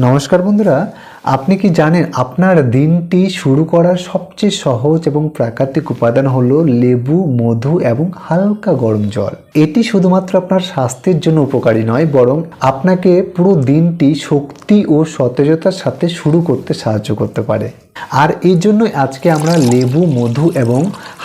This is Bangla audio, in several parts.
নমস্কার বন্ধুরা, আপনি কি জানেন আপনার দিনটি শুরু করার সবচেয়ে সহজ এবং প্রাকৃতিক উপাদান হলো লেবু, মধু এবং হালকা গরম জল? এটি শুধুমাত্র আপনার স্বাস্থ্যের জন্য উপকারী নয়, বরং আপনাকে পুরো দিনটি শক্তি ও সতেজতার সাথে শুরু করতে সাহায্য করতে পারে। আর এই জন্য আজকে আমরা লেবু, মধু এবং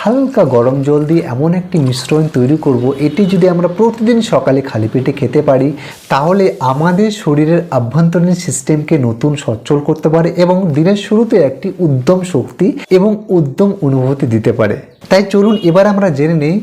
হালকা গরম জল দিয়ে এমন একটি মিশ্রণ তৈরি করব, এটি যদি আমরা প্রতিদিন সকালে খালি পেটে খেতে পারি, তাহলে আমাদের শরীরের আভ্যন্তরীণ সিস্টেমকে নতুন সচ্ছল করতে পারে এবং দিনের শুরুতে একটি উদ্যম শক্তি এবং উদ্যম অনুভূতি দিতে পারে। তাই চলুন এবার আমরা জেনে নেই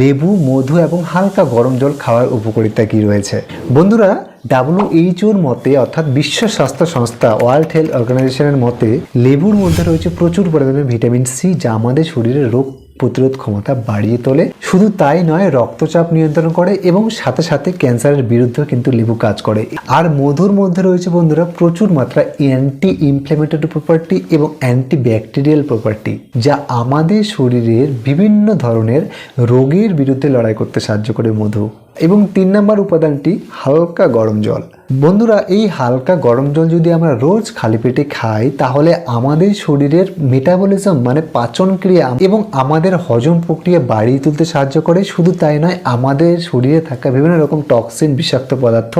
লেবু, মধু এবং হালকা গরম জল খাওয়ার উপকারিতা কী রয়েছে। বন্ধুরা ডাব্লিউএইচওর মতে, অর্থাৎ বিশ্ব স্বাস্থ্য সংস্থা ওয়ার্ল্ড হেলথ অর্গানাইজেশনের মতে, লেবুর মধ্যে রয়েছে প্রচুর পরিমাণে ভিটামিন সি যা আমাদের শরীরের রোগ প্রতিরোধ ক্ষমতা বাড়িয়ে তোলে। শুধু তাই নয়, রক্তচাপ নিয়ন্ত্রণ করে এবং সাথে সাথে ক্যান্সারের বিরুদ্ধেও কিন্তু লেবু কাজ করে। আর মধুর মধ্যে রয়েছে বন্ধুরা, প্রচুর মাত্রা অ্যান্টি ইনফ্ল্যামেটরি প্রপার্টি এবং অ্যান্টি ব্যাকটেরিয়াল প্রপার্টি যা আমাদের শরীরের বিভিন্ন ধরনের রোগের বিরুদ্ধে লড়াই করতে সাহায্য করে মধু। এবং তিন নম্বর উপাদানটি হালকা গরম জল। বন্ধুরা, এই হালকা গরম জল যদি আমরা রোজ খালি পেটে খাই, তাহলে আমাদের শরীরের মেটাবলিজম মানে পাচন ক্রিয়া এবং আমাদের হজম প্রক্রিয়া বাড়িয়ে তুলতে সাহায্য করে। শুধু তাই নয়, আমাদের শরীরে থাকা বিভিন্ন রকম টক্সিন বিষাক্ত পদার্থ,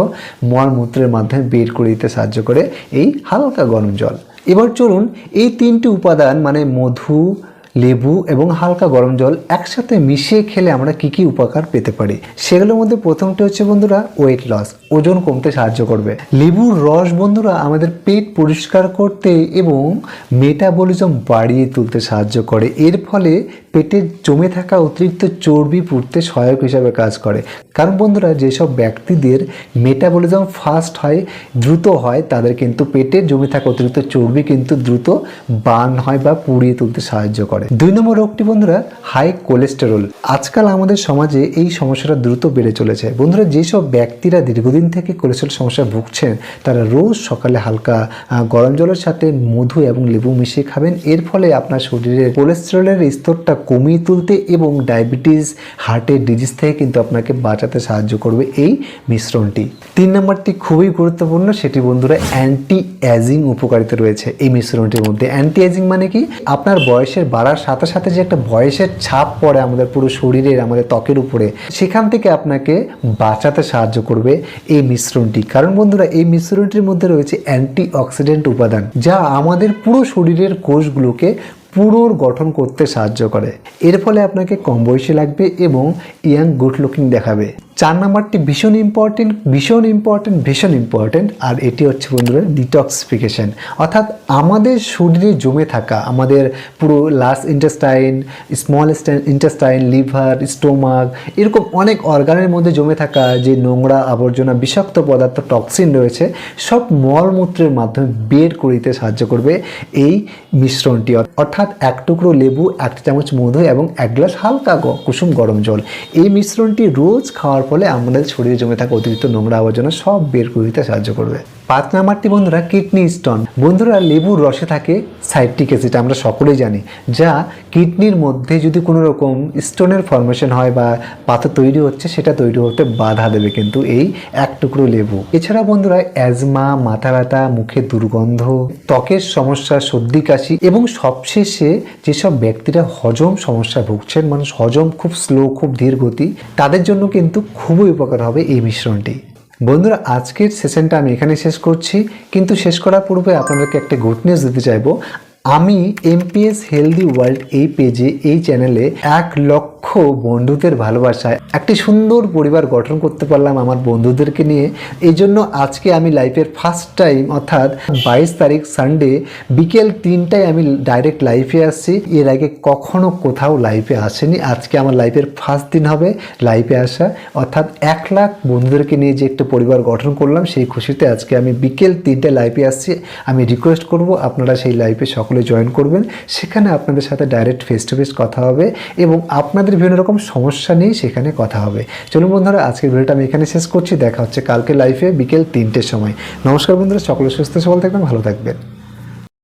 মলমূত্রের মাধ্যমে বের করে দিতে সাহায্য করে এই হালকা গরম জল। এবার চলুন, এই তিনটি উপাদান মানে মধু লেবু এবং হালকা গরম জল একসাথে মিশিয়ে খেলে আমরা কি কি উপকার পেতে পারি? সেগুলোর মধ্যে প্রথমটি হচ্ছে বন্ধুরা ওয়েট লস ওজন কমতে সাহায্য করবে। লেবুর রস বন্ধুরা আমাদের পেট পরিষ্কার করতে এবং মেটাবলিজম বাড়িয়ে তুলতে সাহায্য করে। এর ফলে পেটে জমে থাকা অতিরিক্ত চর্বি পুড়তে সহায়ক হিসাবে কাজ করে। কারণ বন্ধুরা, যেসব ব্যক্তিদের মেটাবলিজম ফাস্ট হয়, দ্রুত হয়, তাদের কিন্তু পেটে জমে থাকা অতিরিক্ত চর্বি কিন্তু দ্রুত বার্ন হয় বা পুড়িয়ে তুলতে সাহায্য করে। দুই নম্বর রোগটি বন্ধুরা হাই কোলেস্টেরল আজকাল আমাদের সমাজে এই সমস্যাটা দ্রুত বেড়ে চলেছে। বন্ধুরা, যেসব ব্যক্তিরা দীর্ঘদিন থেকে কোলেস্টেরল সমস্যা ভুগছেন, তারা রোজ সকালে হালকা গরম জলের সাথে মধু এবং লেবু মিশিয়ে খাবেন। এর ফলে আপনার শরীরে কোলেস্টেরলের স্তরটা কমিয়ে তুলতে এবং ডায়াবেটিস হার্টের ডিজিজ থেকে কিন্তু আপনাকে বাঁচাতে সাহায্য করবে এই মিশ্রণটি। তিন নম্বরটি খুবই গুরুত্বপূর্ণ, সেটি বন্ধুরা অ্যান্টি অ্যাজিং উপকারিতা রয়েছে এই মিশ্রণটির মধ্যে। অ্যান্টি অ্যাজিং মানে কি? আপনার বয়সের বাড়ার সাথে সাথে যে একটা বয়সের ছাপ পড়ে আমাদের পুরো শরীরের, আমাদের ত্বকের উপরে, সেখান থেকে আপনাকে বাঁচাতে সাহায্য করবে এই মিশ্রণটি। কারণ বন্ধুরা, এই মিশ্রণটির মধ্যে রয়েছে অ্যান্টি অক্সিডেন্ট উপাদান, যা আমাদের পুরো শরীরের কোষগুলোকে পুরোর গঠন করতে সাহায্য করে। এর ফলে আপনাকে কম বয়সী লাগবে এবং ইয়াং গুড লুকিং দেখাবে। নাম্বারটি ভীষণ ইম্পর্টেন্ট ভীষণ ইম্পর্টেন্ট ভীষণ ইম্পর্টেন্ট আর এটি হচ্ছে বন্ধুরা ডিটক্সিফিকেশন অর্থাৎ আমাদের শরীরে জমে থাকা, আমাদের পুরো large intestine small intestine liver stomach এরকম অনেক অর্গানের মধ্যে জমে থাকা যে নোংরা আবর্জনা, বিষাক্ত পদার্থ টক্সিন রয়েছে, সব মলমূত্রের মাধ্যমে বের করে দিতে সাহায্য করবে এই মিশ্রণটি। অর্থাৎ এক টুকরো লেবু, এক চামচ মধু এবং এক গ্লাস হালকা কুসুম গরম জল। এই মিশ্রণটি রোজ খাওয়ার ফলে আমাদের শরীরে জমে থাকা অতিরিক্ত নোংরা আবর্জনা সব বের করে দিতে সাহায্য করবে। পাঁচ নাম্বারটি বন্ধুরা কিডনি স্টোন। বন্ধুরা লেবুর রসে থাকে সাইট্রিক অ্যাসিড, আমরা সকলেই জানি, যা কিডনির মধ্যে যদি কোনো রকম স্টোনের ফর্মেশন হয় বা পাথর তৈরি হচ্ছে, সেটা তৈরি হতে বাধা দেবে কিন্তু এই এক টুকরো লেবু। এছাড়া বন্ধুরা অ্যাজমা মাথা ব্যথা, মুখে দুর্গন্ধ, ত্বকের সমস্যা, সর্দি, কাশি এবং সবশেষে যেসব ব্যক্তিরা হজম সমস্যা ভুগছেন মানুষ হজম খুব স্লো খুব ধীর গতি, তাদের জন্য কিন্তু খুবই উপকার হবে এই মিশ্রণটি। বন্ধুরা, আজকের সেশনটা আমি এখানে শেষ করছি। কিন্তু শেষ করার পূর্বে আপনাদেরকে একটা গুড নিউজ দিতে চাইব। আমি এমপিএস হেলদি ওয়ার্ল্ড এই পেজে এই চ্যানেলে এক লক্ষ বন্ধুদের ভালোবাসায় একটি সুন্দর পরিবার গঠন করতে পারলাম আমার বন্ধুদেরকে নিয়ে। এই জন্য আজকে আমি লাইফের ফার্স্ট টাইম অর্থাৎ বাইশ তারিখ সানডে বিকেল তিনটায় আমি ডাইরেক্ট লাইফে আসছি। এর আগে কখনো কোথাও লাইফে আসেনি। আজকে আমার লাইফের ফার্স্ট দিন হবে লাইফে আসা। অর্থাৎ এক লাখ বন্ধুদেরকে নিয়ে যে একটা পরিবার গঠন করলাম, সেই খুশিতে আজকে আমি বিকেল তিনটায় লাইফে আসছি। আমি রিকোয়েস্ট করব আপনারা সেই লাইফে সকলে জয়েন করবেন, সেখানে আপনাদের সাথে ডাইরেক্ট ফেস টু ফেস কথা হবে এবং আপনাদের বিভিন্ন রকম সমস্যা নিয়ে সেখানে কথা হবে। চলুন বন্ধুরা, আজকের ভিডিওটা আমি এখানে শেষ করছি। দেখা হচ্ছে কালকে লাইফে বিকেল তিনটের সময়। নমস্কার বন্ধুরা, সকলে সুস্থ সবল থাকবেন, ভালো থাকবেন।